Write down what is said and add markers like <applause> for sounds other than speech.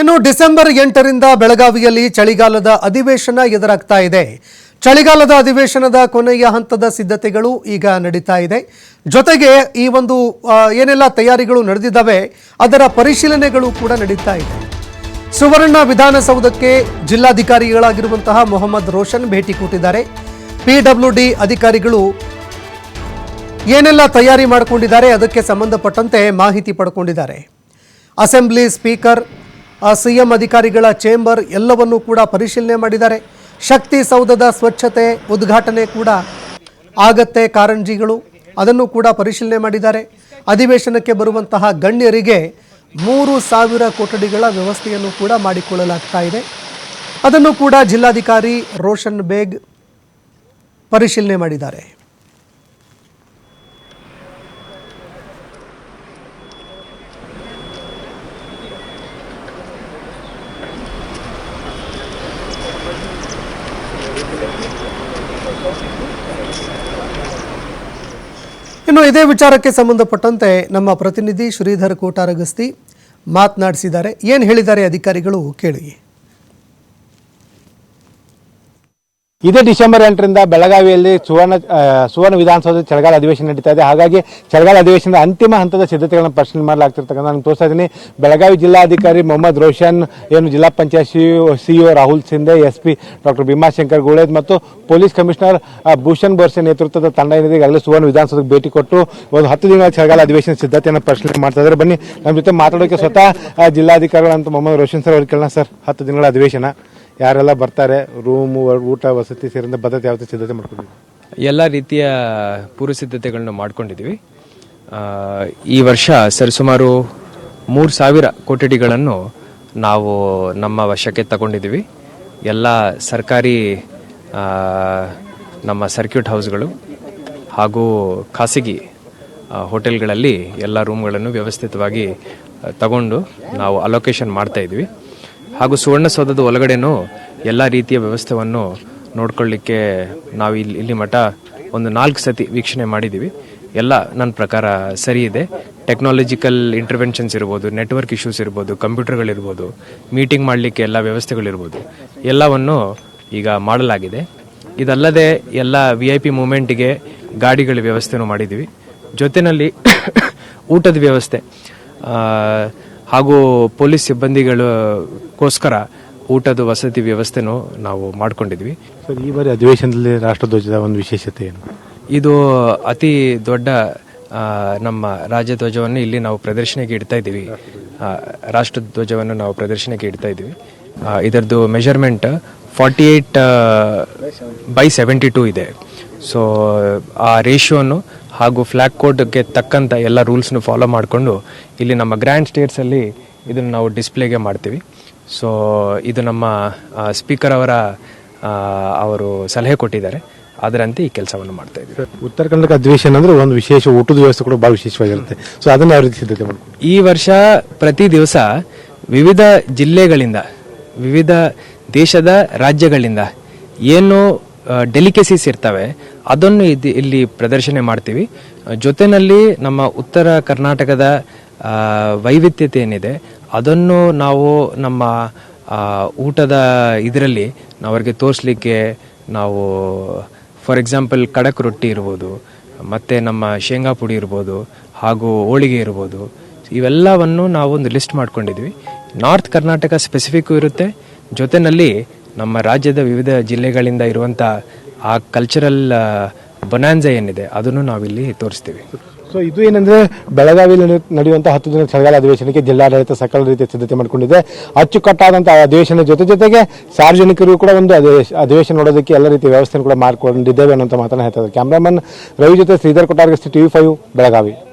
ಇನ್ನು ಡಿಸೆಂಬರ್ ಎಂಟರಿಂದ ಬೆಳಗಾವಿಯಲ್ಲಿ ಚಳಿಗಾಲದ ಅಧಿವೇಶನ ಎದುರಾಗ್ತಾ ಇದೆ. ಚಳಿಗಾಲದ ಅಧಿವೇಶನದ ಕೊನೆಯ ಹಂತದ ಸಿದ್ಧತೆಗಳು ಈಗ ನಡೀತಾ ಇದೆ. ಜೊತೆಗೆ ಈ ಒಂದು ಏನೆಲ್ಲ ತಯಾರಿಗಳು ನಡೆದಿದ್ದಾವೆ, ಅದರ ಪರಿಶೀಲನೆಗಳು ಕೂಡ ನಡೀತಾ ಇದೆ. ಸುವರ್ಣ ವಿಧಾನಸೌಧಕ್ಕೆ ಜಿಲ್ಲಾಧಿಕಾರಿಗಳಾಗಿರುವಂತಹ ಮೊಹಮ್ಮದ್ ರೋಷನ್ ಭೇಟಿ ಕೊಟ್ಟಿದ್ದಾರೆ. ಪಿಡಬ್ಲ್ಯೂ ಡಿ ಅಧಿಕಾರಿಗಳು ಏನೆಲ್ಲ ತಯಾರಿ ಮಾಡಿಕೊಂಡಿದ್ದಾರೆ, ಅದಕ್ಕೆ ಸಂಬಂಧಪಟ್ಟಂತೆ ಮಾಹಿತಿ ಪಡ್ಕೊಂಡಿದ್ದಾರೆ. ಅಸೆಂಬ್ಲಿ ಸ್ಪೀಕರ್ ಸಿಎಂ ಅಧಿಕಾರಿಗಳ ಚೇಂಬರ್ ಎಲ್ಲವನ್ನೂ ಕೂಡ ಪರಿಶೀಲನೆ ಮಾಡಿದ್ದಾರೆ. ಶಕ್ತಿ ಸೌಧದ ಸ್ವಚ್ಛತೆ ಉದ್ಘಾಟನೆ ಕೂಡ ಆಗತ್ತೆ ಕಾರಂಜಿಗಳು. ಅದನ್ನು ಕೂಡ ಪರಿಶೀಲನೆ ಮಾಡಿದ್ದಾರೆ. ಅಧಿವೇಶನಕ್ಕೆ ಬರುವಂತಹ ಗಣ್ಯರಿಗೆ ಮೂರು ಸಾವಿರ ಕೊಠಡಿಗಳ ವ್ಯವಸ್ಥೆಯನ್ನು ಕೂಡ ಮಾಡಿಕೊಳ್ಳಲಾಗ್ತಾ ಇದೆ. ಅದನ್ನು ಕೂಡ ಜಿಲ್ಲಾಧಿಕಾರಿ ರೋಷನ್ ಬೇಗ್ ಪರಿಶೀಲನೆ ಮಾಡಿದ್ದಾರೆ. ಇನ್ನು ಇದೇ ವಿಚಾರಕ್ಕೆ ಸಂಬಂಧಪಟ್ಟಂತೆ ನಮ್ಮ ಪ್ರತಿನಿಧಿ ಶ್ರೀಧರ್ ಕೋಟಾರಗಸ್ತಿ ಮಾತನಾಡಿಸಿದ್ದಾರೆ. ಏನು ಹೇಳಿದ್ದಾರೆ ಅಧಿಕಾರಿಗಳು ಕೇಳಿ. ಇದೇ ಡಿಸೆಂಬರ್ ಎಂಟರಿಂದ ಬೆಳಗಾವಿಯಲ್ಲಿ ಸುವರ್ಣ ಸುವರ್ಣ ವಿಧಾನಸೌಧ ಚಳಗಾಲ ಅಧಿವೇಶನ ನಡೀತಾ ಇದೆ. ಹಾಗಾಗಿ ಚಳಗಾಲ ಅಧಿವೇಶನದ ಅಂತಿಮ ಹಂತದ ಸಿದ್ಧತೆಗಳನ್ನು ಪರಿಶೀಲನೆ ಮಾಡಲಾಗ್ತಿರ್ತಕ್ಕಂಥ ನಾನು ತೋರಿಸ್ತಾ ಇದ್ದೀನಿ. ಬೆಳಗಾವಿ ಜಿಲ್ಲಾಧಿಕಾರಿ ಮೊಹಮ್ಮದ್ ರೋಷನ್, ಏನು ಜಿಲ್ಲಾ panchayat CEO Rahul Shinde S P doctor Bhimashankar Guled ಮತ್ತು ಪೊಲೀಸ್ ಕಮಿಷನರ್ ಭೂಷಣ್ ಬೋರ್ಸೆ ನೇತೃತ್ವದ ತಂಡ ಏನಿದೆ, ಈಗಾಗಲೇ ಸುವರ್ಣ ವಿಧಾನಸೌಧಕ್ಕೆ ಭೇಟಿ ಕೊಟ್ಟು ಒಂದು ಹತ್ತು ದಿನಗಳ ಚಳಗಾಲ ಅಧಿವೇಶನ ಸಿದ್ಧತೆಯನ್ನು ಪರಿಶೀಲನೆ ಮಾಡ್ತಾ ಇದ್ದಾರೆ. ಬನ್ನಿ, ನಮ್ಮ ಜೊತೆ ಮಾತಾಡೋಕೆ ಸ್ವತಃ ಜಿಲ್ಲಾಧಿಕಾರಿಗಳಂತ ಮೊಹಮ್ಮದ್ ರೋಷನ್ ಸರ್ ಅವ್ರಿಗೆ ಕೇಳೋಣ ಸರ್, ಹತ್ತು ದಿನಗಳ ಅಧಿವೇಶನ. ಯಾರೆಲ್ಲ ಬರ್ತಾರೆ ರೂಮು ಊಟ, ವಸತಿ ಸೇರಿದಂತೆ ಭದ್ರತೆ ಯಾವ ರೀತಿ ಸಿದ್ಧತೆ ಮಾಡ್ಕೊಂಡಿದ್ದೀವಿ ಎಲ್ಲ ರೀತಿಯ ಪೂರ್ವ ಸಿದ್ಧತೆಗಳನ್ನು ಮಾಡ್ಕೊಂಡಿದ್ದೀವಿ ಈ ವರ್ಷ ಸರಿಸುಮಾರು ಮೂರು ಸಾವಿರ ಕೊಠಡಿಗಳನ್ನು ನಾವು ನಮ್ಮ ವಶಕ್ಕೆ ತಗೊಂಡಿದ್ದೀವಿ. ಎಲ್ಲ ಸರ್ಕಾರಿ ನಮ್ಮ ಸರ್ಕ್ಯೂಟ್ ಹೌಸ್ಗಳು ಹಾಗೂ ಖಾಸಗಿ ಹೋಟೆಲ್ಗಳಲ್ಲಿ ಎಲ್ಲ ರೂಮ್ಗಳನ್ನು ವ್ಯವಸ್ಥಿತವಾಗಿ ತಗೊಂಡು ನಾವು ಅಲೋಕೇಶನ್ ಮಾಡ್ತಾ ಇದ್ವಿ ಹಾಗೂ ಸುವರ್ಣಸೌಧದ ಒಳಗಡೆನೂ ಎಲ್ಲ ರೀತಿಯ ವ್ಯವಸ್ಥೆಯನ್ನು ನೋಡ್ಕೊಳ್ಳಿಕ್ಕೆ ನಾವು ಇಲ್ಲಿ ಇಲ್ಲಿ ಮಠ ಒಂದು ನಾಲ್ಕು ಸತಿ ವೀಕ್ಷಣೆ ಮಾಡಿದ್ದೀವಿ. ಎಲ್ಲ ನನ್ನ ಪ್ರಕಾರ ಸರಿ ಇದೆ. ಟೆಕ್ನಾಲಜಿಕಲ್ ಇಂಟರ್ವೆನ್ಷನ್ಸ್ ಇರ್ಬೋದು ನೆಟ್ವರ್ಕ್ ಇಶ್ಯೂಸ್ ಇರ್ಬೋದು ಕಂಪ್ಯೂಟರ್ಗಳಿರ್ಬೋದು ಮೀಟಿಂಗ್ ಮಾಡಲಿಕ್ಕೆ ಎಲ್ಲ ವ್ಯವಸ್ಥೆಗಳಿರ್ಬೋದು, ಎಲ್ಲವನ್ನು ಈಗ ಮಾಡಲಾಗಿದೆ. ಇದಲ್ಲದೆ ಎಲ್ಲ ವಿ ಐ ಪಿ ಮೂಮೆಂಟಿಗೆ ಗಾಡಿಗಳ ವ್ಯವಸ್ಥೆನೂ ಮಾಡಿದ್ದೀವಿ. ಜೊತೆಯಲ್ಲಿ <coughs> ಊಟದ ವ್ಯವಸ್ಥೆ ಹಾಗೂ ಪೊಲೀಸ್ ಸಿಬ್ಬಂದಿಗಳಿಗೋಸ್ಕರ ಊಟದ ವಸತಿ ವ್ಯವಸ್ಥೆನೂ ನಾವು ಮಾಡ್ಕೊಂಡಿದ್ವಿ. ಸರ್ ಈ ಬಾರಿ ಅಧಿವೇಶನದಲ್ಲಿ ರಾಷ್ಟ್ರಧ್ವಜದ ಒಂದು ವಿಶೇಷತೆ ಏನು? ಇದು ಅತಿ ದೊಡ್ಡ ನಮ್ಮ ರಾಜ್ಯಧ್ವಜವನ್ನು ಇಲ್ಲಿ ನಾವು ಪ್ರದರ್ಶನಕ್ಕೆ ಇಡ್ತಾ ಇದ್ದೀವಿ. ರಾಷ್ಟ್ರಧ್ವಜವನ್ನು ನಾವು ಪ್ರದರ್ಶನಕ್ಕೆ ಇಡ್ತಾ ಇದ್ದೀವಿ. ಇದರದು ಇದರದ್ದು measurement forty eight by seventy two ಇದೆ. ಸೊ ಆ ರೇಷಿಯೋನು ಹಾಗೂ ಫ್ಲ್ಯಾಗ್ ಕೋಡ್ಗೆ ತಕ್ಕಂಥ ಎಲ್ಲ ರೂಲ್ಸ್ನು ಫಾಲೋ ಮಾಡಿಕೊಂಡು ಇಲ್ಲಿ ನಮ್ಮ ಗ್ರ್ಯಾಂಡ್ ಸ್ಟೇಟ್ಸಲ್ಲಿ ಇದನ್ನು ನಾವು ಡಿಸ್ಪ್ಲೇಗೆ ಮಾಡ್ತೀವಿ. ಸೊ ಇದು ನಮ್ಮ ಸ್ಪೀಕರ್ ಅವರ ಅವರು ಸಲಹೆ ಕೊಟ್ಟಿದ್ದಾರೆ. ಅದರಂತೆ ಈ ಕೆಲಸವನ್ನು ಮಾಡ್ತಾ ಇದ್ದೀವಿ. ಉತ್ತರ ಕರ್ನಾಟಕ ಅಧಿವೇಶನ ಅಂದ್ರೆ ಒಂದು ವಿಶೇಷ ಊಟದ ವ್ಯವಸ್ಥೆ ಕೂಡ ಬಹಳ ವಿಶೇಷವಾಗಿರುತ್ತೆ. ಸೊ ಅದನ್ನು ಯಾವ ರೀತಿ ಸಿದ್ಧತೆ ಮಾಡ್ಕೊಂಡು ಈ ವರ್ಷ ಪ್ರತಿ ದಿವಸ ವಿವಿಧ ಜಿಲ್ಲೆಗಳಿಂದ ವಿವಿಧ ದೇಶದ ರಾಜ್ಯಗಳಿಂದ ಏನು ಡೆಲಿಕೆಸೀಸ್ ಇರ್ತವೆ. ಅದನ್ನು ಇದು, ಇಲ್ಲಿ ಪ್ರದರ್ಶನ ಮಾಡ್ತೀವಿ. ಜೊತೆಯಲ್ಲಿ ನಮ್ಮ ಉತ್ತರ ಕರ್ನಾಟಕದ ವೈವಿಧ್ಯತೆ ಏನಿದೆ ಅದನ್ನು ನಾವು ನಮ್ಮ ಊಟದ ಇದರಲ್ಲಿ ನಾವು ತೋರಿಸಲಿಕ್ಕೆ ತೋರಿಸ್ಲಿಕ್ಕೆ ನಾವು ಫಾರ್ ಎಕ್ಸಾಂಪಲ್ ಕಡಕ್ ರೊಟ್ಟಿ ಇರ್ಬೋದು, ಮತ್ತು ನಮ್ಮ ಶೇಂಗಾ ಪುಡಿ ಇರ್ಬೋದು, ಹಾಗೂ ಹೋಳಿಗೆ ಇರ್ಬೋದು, ಇವೆಲ್ಲವನ್ನು ನಾವು ಒಂದು ಲಿಸ್ಟ್ ಮಾಡ್ಕೊಂಡಿದ್ವಿ. ನಾರ್ತ್ ಕರ್ನಾಟಕ ಸ್ಪೆಸಿಫಿಕ್ಕು ಇರುತ್ತೆ. ಜೊತೆನಲ್ಲಿ ನಮ್ಮ ರಾಜ್ಯದ ವಿವಿಧ ಜಿಲ್ಲೆಗಳಿಂದ ಇರುವಂಥ ಆ ಕಲ್ಚರಲ್ ಬೊನಾನ್ಸ ಏನಿದೆ, ಅದನ್ನು ನಾವಿಲ್ಲಿ ತೋರಿಸ್ತೀವಿ. ಸೊ ಇದು ಏನಂದ್ರೆ ಬೆಳಗಾವಿಯಲ್ಲಿ ನಡೆಯು- ನಡೆಯುವಂತಹ ಹತ್ತು ದಿನ ಚಳಿಗಾಲ ಅಧಿವೇಶನಕ್ಕೆ ಜಿಲ್ಲಾಡಳಿತ ಸಕಲ ರೀತಿಯ ಸಿದ್ಧತೆ ಮಾಡಿಕೊಂಡಿದೆ. ಅಚ್ಚುಕಟ್ಟಾದಂತಹ ಅಧಿವೇಶನ ಜೊತೆ ಜೊತೆಗೆ ಸಾರ್ವಜನಿಕರು ಕೂಡ ಒಂದು ಅಧಿವೇಶ- ಅಧಿವೇಶನ ನೋಡೋದಕ್ಕೆ ಎಲ್ಲ ರೀತಿಯ ವ್ಯವಸ್ಥೆ ಕೂಡ ಮಾಡಿಕೊಂಡಿದ್ದೇವೆ ಅನ್ನೋ ಮಾತನ್ನ ಹೇಳ್ತಾರೆ ಕ್ಯಾಮ್ರಾಮನ್ ರವಿ ಜೊತೆ ಶ್ರೀಧರ್ ಕೊಟ್ಟಾರ್ಗಸ್ತಿ ಟಿವಿ ಫೈವ್, ಬೆಳಗಾವಿ.